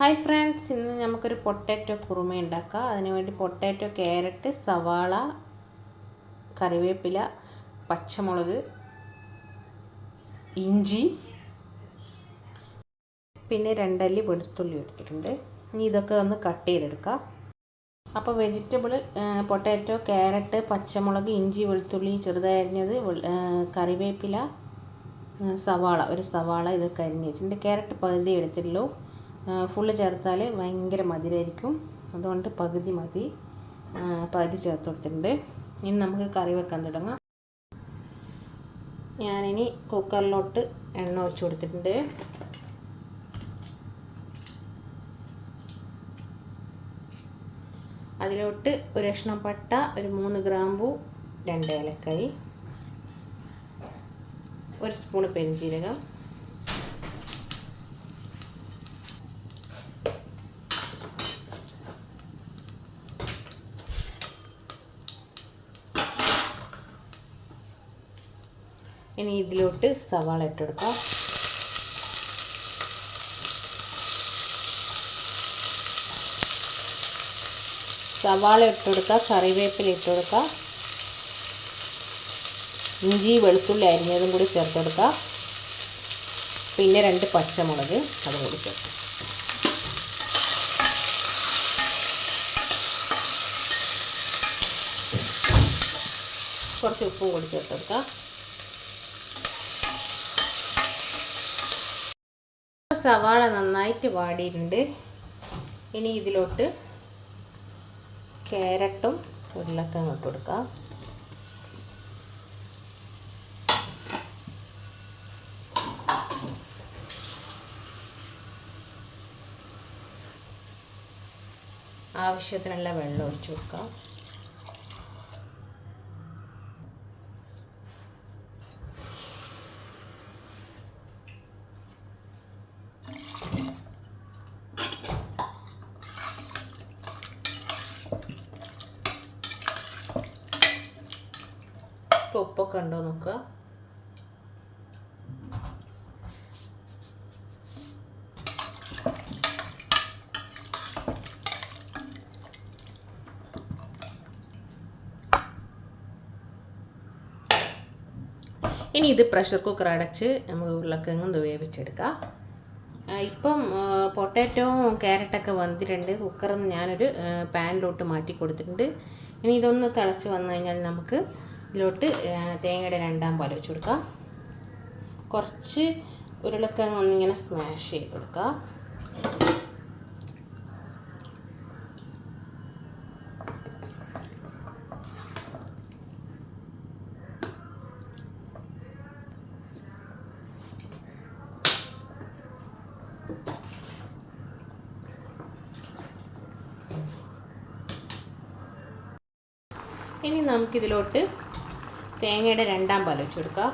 Hi friends ഇന്ന് നമുക്കൊരു potato kurma ഉണ്ടാക്കാം. അതിനുവേണ്ടി പൊട്ടാറ്റോ ക്യാരറ്റ് സവാള കറിവേപ്പില പച്ചമുളക് ഇഞ്ചി പിന്നെ രണ്ടല്ലി വെളുത്തുള്ളി എടുത്തിട്ടുണ്ട്. ഇനി ഇതൊക്കെ ഒന്ന് കട്ട് ചെയ്തെടുക്കാം. അപ്പോൾ വെജിറ്റബിൾ പൊട്ടാറ്റോ ക്യാരറ്റ് പച്ചമുളക് ഇഞ്ചി വെളുത്തുള്ളി ചെറുതായി അരിഞ്ഞത് കറിവേപ്പില സവാള ഒരു സവാള ഇതൊക്കെ അരിഞ്ഞ് വെച്ചിട്ടുണ്ട് ക്യാരറ്റ് പകുതി എടുത്തിട്ടുള്ളൂ. ഫുള്ള് ചേർത്താൽ ഭയങ്കര മധുരമായിരിക്കും അതുകൊണ്ട് പകുതി മതി. പകുതി ചേർത്ത് കൊടുത്തിട്ടുണ്ട് ഇനി നമുക്ക് കറി വെക്കാൻ തുടങ്ങാം. ഞാനിനി കുക്കറിലോട്ട് എണ്ണ ഒഴിച്ചു കൊടുത്തിട്ടുണ്ട്. അതിലോട്ട് ഒരു കഷ്ണം പട്ട ഒരു മൂന്ന് ഗ്രാമ്പു രണ്ട് ഏലക്കായി ഒരു സ്പൂണ് പെരിഞ്ജീരകം ഇനി ഇതിലോട്ട് സവാള ഇട്ടെടുക്കാം സവാള ഇട്ടെടുക്കുക കറിവേപ്പില ഇട്ടെടുക്കുക ഇഞ്ചി വെളുത്തുള്ളി അരിഞ്ഞതും കൂടി ചേർത്തെടുക്കുക പിന്നെ രണ്ട് പച്ചമുളക് അതും കൂടി ചേർത്ത് കുറച്ച് ഉപ്പും കൂടി ചേർത്തെടുക്കുക സവാള നന്നായിട്ട് വാടിയിട്ടുണ്ട്. ഇനി ഇതിലോട്ട് ക്യാരറ്റും ഉരുളക്കിഴങ്ങ് ഇട്ട് കൊടുക്കാം. ആവശ്യത്തിനുള്ള വെള്ളം ഒഴിച്ചു കൊടുക്കാം. ഉപ്പൊക്കെ ഉണ്ടോ നോക്കുക ഇനി ഇത് പ്രഷർ കുക്കർ അടച്ച് നമുക്ക് ഉരുളക്കിഴങ്ങ് വേവിച്ചെടുക്കാം. ഇപ്പം പൊട്ടാറ്റോവും ക്യാരറ്റൊക്കെ വന്നിട്ടുണ്ട്. കുക്കറിൽ ഞാനൊരു പാനിലോട്ട് മാറ്റി കൊടുത്തിട്ടുണ്ട്. ഇനി ഇതൊന്ന് തിളച്ച് വന്നു കഴിഞ്ഞാൽ നമുക്ക് ഇതിലോട്ട് തേങ്ങയുടെ രണ്ടാം പാൽ വെച്ച് കൊടുക്കുക. കുറച്ച് ഉരുളക്കിഴങ്ങ് ഒന്നിങ്ങനെ സ്മാഷ് ചെയ്ത് കൊടുക്കുക. ഇനി നമുക്കിതിലോട്ട് തേങ്ങയുടെ രണ്ടാം പാൽ വെച്ച് കൊടുക്കുക.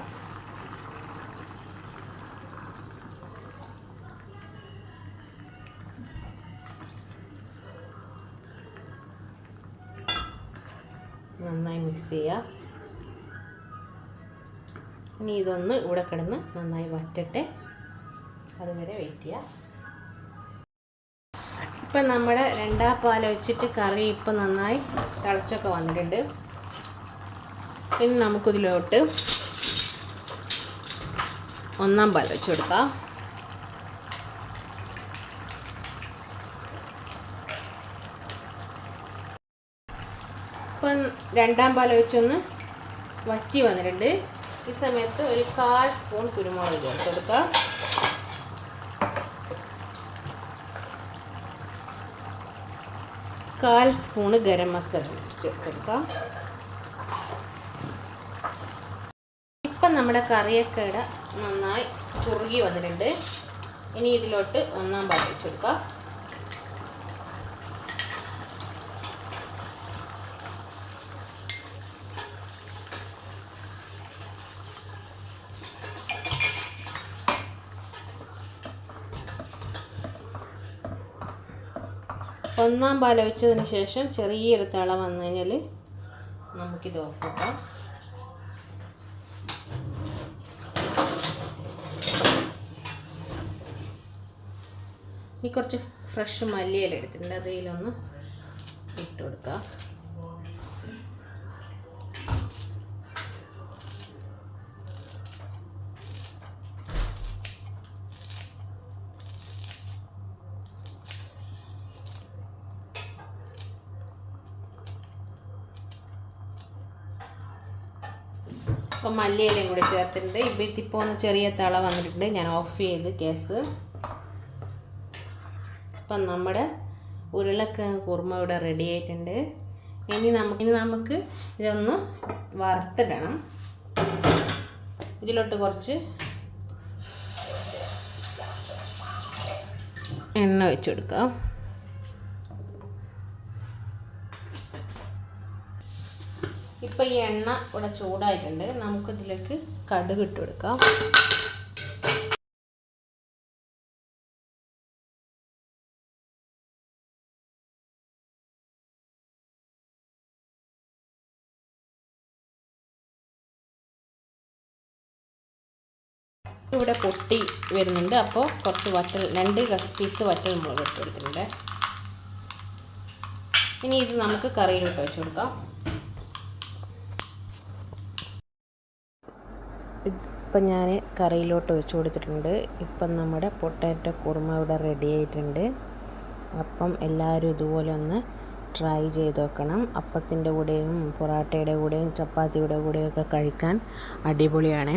നന്നായി മിക്സ് ചെയ്യുക. ഇനി ഇതൊന്ന് ഇവിടെ കിടന്ന് നന്നായി വറ്റട്ടെ. അതുവരെ വെയിറ്റ് ചെയ്യാം ഇപ്പം നമ്മുടെ രണ്ടാം പാൽ വെച്ചിട്ട് കറി ഇപ്പം നന്നായി തിളച്ചൊക്കെ വന്നിട്ടുണ്ട്. ഇനി നമുക്കിതിലോട്ട് ഒന്നാം പാൽ വെച്ച് കൊടുക്കാം ഇപ്പം രണ്ടാം പാൽ വെച്ചൊന്ന് വറ്റി വന്നിട്ടുണ്ട്. ഈ സമയത്ത് ഒരു കാൽ സ്പൂൺ കുരുമുളക് ചേർത്ത് കൊടുക്കാം. കാൽ സ്പൂണ് ഗരം മസാല ചേർത്ത് കൊടുക്കാം. ഇപ്പം നമ്മുടെ കറിയൊക്കെ ഇട നന്നായി കുറുകി വന്നിട്ടുണ്ട്. ഇനി ഇതിലോട്ട് ഒന്നാം പാട്ട് വെച്ച് കൊടുക്കാം. ഒന്നാം പാൽ ഒഴിച്ചതിന് ശേഷം ചെറിയൊരു തിള വന്നു കഴിഞ്ഞാൽ നമുക്കിത് ഓഫാക്കാം ഈ കുറച്ച് ഫ്രഷ് മല്ലിയില എടുത്തിട്ടുണ്ട്. അതിലൊന്ന് ഇട്ട് കൊടുക്കുക അപ്പം മല്ലിയിലയും കൂടി ചേർത്തിട്ടുണ്ട്. ഇപ്പം ഇതിപ്പോൾ ഒന്ന് ചെറിയ തള വന്നിട്ടുണ്ട്. ഞാൻ ഓഫ് ചെയ്ത് ഗ്യാസ് ഇപ്പം നമ്മുടെ ഉരുളക്കിഴങ്ങ് കുറുമ ഇവിടെ റെഡി ആയിട്ടുണ്ട്. ഇനി നമുക്ക് ഇനി നമുക്ക് ഇതൊന്ന് വറുത്തിടണം. ഇതിലോട്ട് കുറച്ച് എണ്ണ വെച്ച് കൊടുക്കാം. ഇപ്പം ഈ എണ്ണ ഇവിടെ ചൂടായിട്ടുണ്ട്. നമുക്കിതിലേക്ക് കടുക് ഇട്ട് കൊടുക്കാം. ഇവിടെ പൊട്ടി വരുന്നുണ്ട്. അപ്പോൾ കുറച്ച് വറ്റൽ രണ്ട് പീസ് വറ്റൽ മുളക് ഇട്ട് കൊടുത്തിട്ടുണ്ട് ഇനി ഇത് നമുക്ക് കറിയിലോട്ട് വെച്ച് കൊടുക്കാം. ഇപ്പം ഞാൻ കറിയിലോട്ട് വെച്ച് കൊടുത്തിട്ടുണ്ട്. ഇപ്പം നമ്മുടെ പൊട്ടാറ്റോ കുറുമ ഇവിടെ റെഡി ആയിട്ടുണ്ട്. അപ്പം എല്ലാവരും ഇതുപോലെ ഒന്ന് ട്രൈ ചെയ്ത് നോക്കണം. അപ്പത്തിന്റെ കൂടെയും പൊറാട്ടയുടെ കൂടെയും ചപ്പാത്തിയുടെ കൂടെയും ഒക്കെ കഴിക്കാൻ അടിപൊളിയാണ്.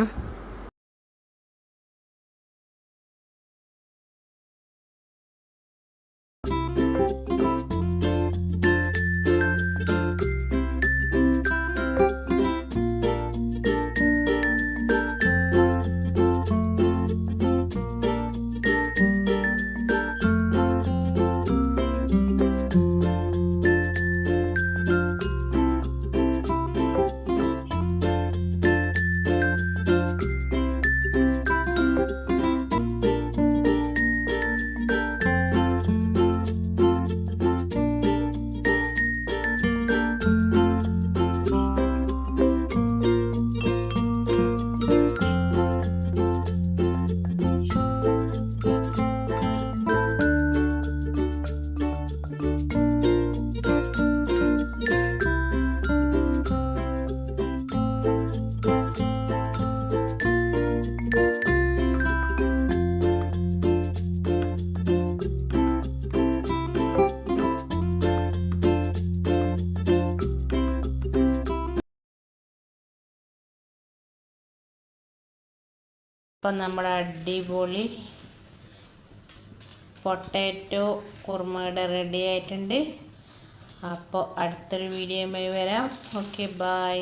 ഇപ്പം നമ്മുടെ അടിപൊളി പൊട്ടാറ്റോ കുറുമയുടെ റെഡി ആയിട്ടുണ്ട്. അപ്പോൾ അടുത്തൊരു വീഡിയോ വരാം. Okay bye